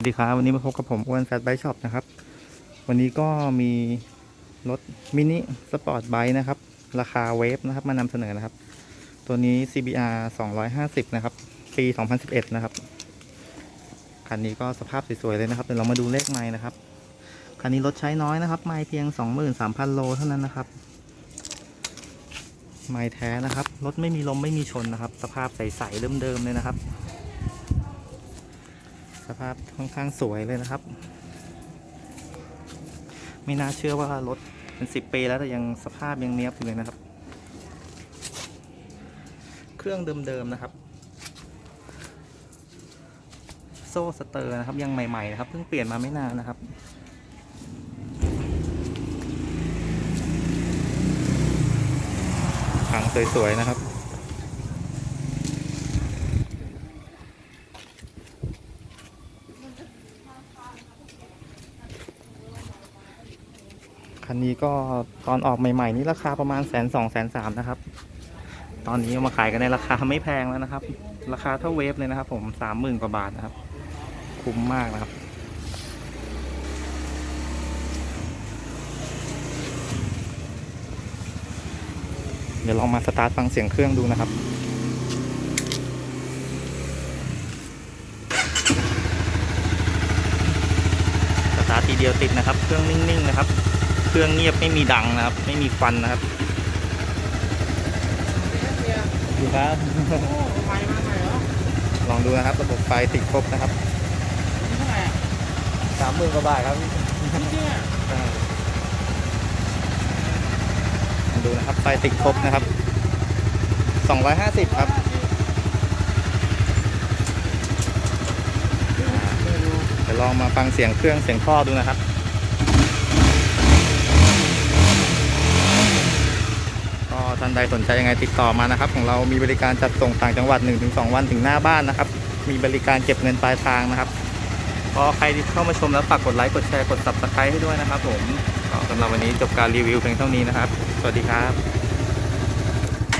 สวัสดีครับวันนี้มาพบกับผมอ้วนแฟตไบช็อปนะครับ วันนี้ก็มีรถมินิสปอร์ตไบค์นะครับ ราคาเวฟนะครับมานำเสนอนะครับ ตัวนี้ CBR 250 นะครับ ปี 2011 นะครับ คันนี้ก็สภาพสวย ๆ เลยนะครับ เดี๋ยวเรามาดูเลขไม้นะครับ คันนี้รถใช้น้อยนะครับ ไม้เพียง 23,000 โลเท่านั้นนะครับ ไม้แท้นะครับ รถไม่มีลมไม่มีชนนะครับ สภาพใส ๆ เดิมๆเลยนะครับ สภาพค่อนข้างสวยเลยนะครับ ไม่น่าเชื่อว่ารถเป็นสิบปีแล้วแต่ยังสภาพยังเนี้ยบอยู่เลยนะครับ เครื่องเดิมๆนะครับ โซ่สเตอร์นะครับยังใหม่ๆนะครับเพิ่งเปลี่ยนมาไม่นานนะครับถังสวยๆนะครับ คันนี้ก็ตอนออกใหม่ ๆ นี่ราคาประมาณแสนสองแสนสามนะครับ ตอนนี้เอามาขายกันในราคาไม่แพงแล้วนะครับ ราคาเท่าเวฟเลยนะครับ ผมสามหมื่นกว่าบาทนะครับ คุ้มมากนะครับเดี๋ยวลองมาสตาร์ทฟังเสียงเครื่องดูนะครับสตาร์ททีเดียวติดนะครับ เครื่องนิ่งๆนะครับ เครื่องเงียบไม่มีดังนะครับ ไม่มีควันนะครับดูครับไฟมาใหม่หรอลองดูนะครับ ระบบไฟติดครบนะครับเท่าไหร่สามหมื่นกว่าบาทครับจริงอะดูนะครับไฟติดครบนะครับสองร้อยห้าสิบครับเดี๋ยวลองมาฟังเสียงเครื่องเสียงท่อดูนะครับ ก็ท่านใดสนใจยังไงติดต่อมานะครับ ของเรามีบริการจัดส่งต่างจังหวัด 1-2 วันถึงหน้าบ้านนะครับ มีบริการเก็บเงินปลายทางนะครับก็ใครที่เข้ามาชมแล้วฝากกดไลค์กดแชร์กด subscribe ให้ด้วยนะครับ ผมก็สำหรับวันนี้จบการรีวิวเพียงเท่านี้นะครับ สวัสดีครับ